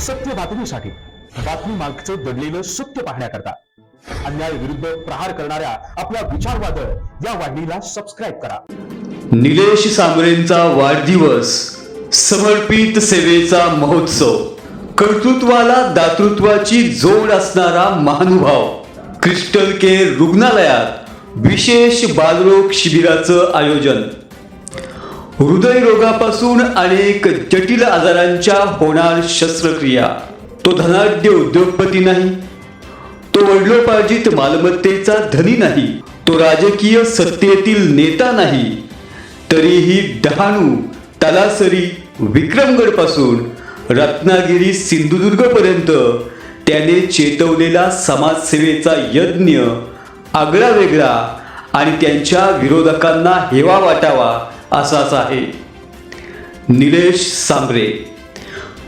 सत्य बातमीसाठी बातमी मागचं दडलेलं सत्य पाहण्याकरता अन्याय विरुद्ध प्रहार करणाऱ्या आपल्या विचारवादळ या वाहिनीला सबस्क्राईब करा. निलेश सांबरेंचा वाढदिवस समर्पित सेवेचा महोत्सव कर्तृत्वाला दातृत्वाची जोड असणारा महानुभाव क्रिस्टल केअर रुग्णालयात विशेष बालरोग शिबिराचं आयोजन. हृदयरोगापासून अनेक जटिल आजारांच्या होणार शस्त्रक्रिया. तो धनाढ्य उद्योगपती नाही. तो वडिलोपार्जित मालमत्तेचा धनी नाही. तो राजकीय सत्तेतील नेता नाही. तरीही डहाणू तलासरी विक्रमगडपासून रत्नागिरी सिंधुदुर्ग पर्यंत त्याने चेतवलेला समाजसेवेचा यज्ञ आगळा वेगळा आणि त्यांच्या विरोधकांना हेवा वाटावा असाच आहे. निलेश सांबरे.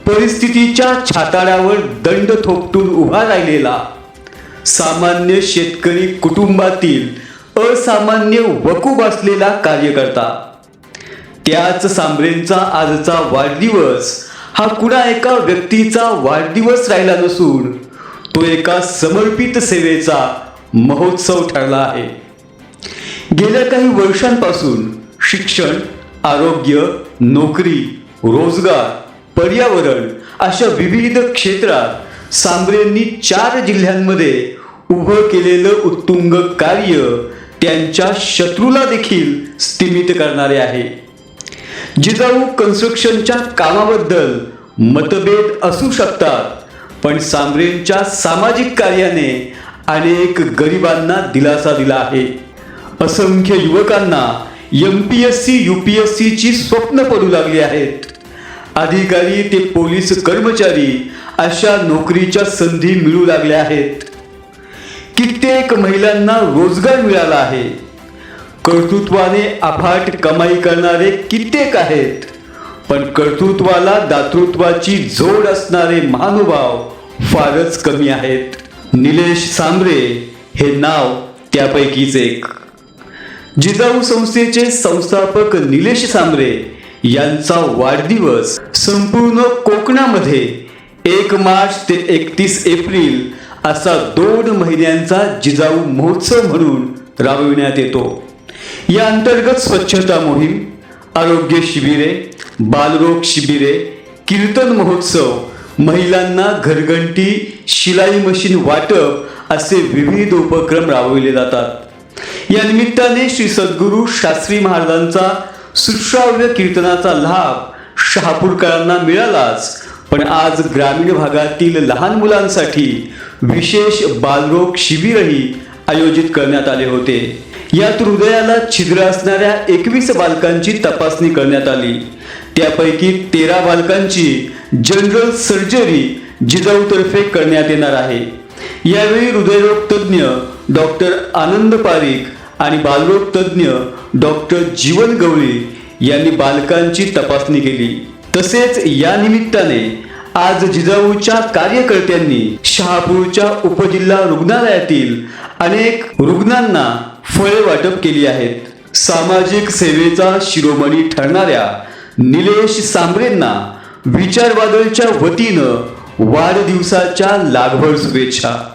परिस्थितीच्या छाताळ्यावर दंड थोपटून उभा राहिलेला. सामान्य शेतकरी कुटुंबातील असामान्य वकूब असलेला कार्यकर्ता. त्याच सांबरेंचा आजचा वाढदिवस हा कुणा एका व्यक्तीचा वाढदिवस राहिला नसून तो एका समर्पित सेवेचा महोत्सव ठरला आहे. गेल्या काही वर्षांपासून शिक्षण आरोग्य नोकरी रोजगार पर्यावरण अशा विविध क्षेत्रात सांबरेंनी चार जिल्ह्यांमध्ये उभं केलेलं उत्तुंग कार्य त्यांच्या शत्रूला देखील स्थिमित करणारे आहे. जिजाऊ कन्स्ट्रक्शनच्या कामाबद्दल मतभेद असू शकतात पण सांबरेंच्या सामाजिक कार्याने अनेक गरिबांना दिलासा दिला आहे. असंख्य युवकांना M P S C U P S सीची स्वप्न पडू लागली आहेत. अधिकारी ते पोलीस कर्मचारी अशा नोकरीच्या संधी मिळू लागल्या आहेत. कित्येक महिलांना रोजगार मिळाला आहे. कर्तृत्वाने अफाट कमाई करणारे कित्येक आहेत. पण कर्तृत्वाला दातृत्वाची जोड असणारे महानुभाव फारच कमी आहेत. निलेश सांबरे हे नाव त्यापैकीच एक. जिजाऊ संस्थेचे संस्थापक निलेश सांबरे यांचा वाढदिवस संपूर्ण कोकणामध्ये एक मार्च ते एकतीस एप्रिल असा दोन महिन्यांचा जिजाऊ महोत्सव म्हणून राबविण्यात येतो. या अंतर्गत स्वच्छता मोहीम आरोग्य शिबिरे बालरोग शिबिरे कीर्तन महोत्सव महिलांना घरघंटी शिलाई मशीन वाटप असे विविध उपक्रम राबविले जातात. या निमित्ताने श्री सद्गुरू शास्त्री महाराजांचा सुश्राव्य कीर्तनाचा लाभ शहापूरकरांना मिळालाच. पण आज ग्रामीण भागातील लहान मुलांसाठी विशेष बालरोग शिबिरही आयोजित करण्यात आले होते. यात हृदयाला छिद्र असणाऱ्या एकवीस बालकांची तपासणी करण्यात आली. त्यापैकी तेरा बालकांची जनरल सर्जरी जिजाऊतर्फे करण्यात येणार आहे. यावेळी हृदयरोग तज्ज्ञ डॉक्टर आनंद पारिक आणि बालरोग तज्ज्ञ डॉक्टर जीवन गवळी यांनी बालकांची तपासणी केली. तसेच या निमित्ताने आज जिजाऊच्या कार्यकर्त्यांनी शहापूरच्या उपजिल्हा रुग्णालयातील अनेक रुग्णांना फळे वाटप केली आहेत. सामाजिक सेवेचा शिरोमणी ठरणाऱ्या निलेश सांबरेंना विचारवादळच्या वतीनं वाढदिवसाच्या लागभर शुभेच्छा.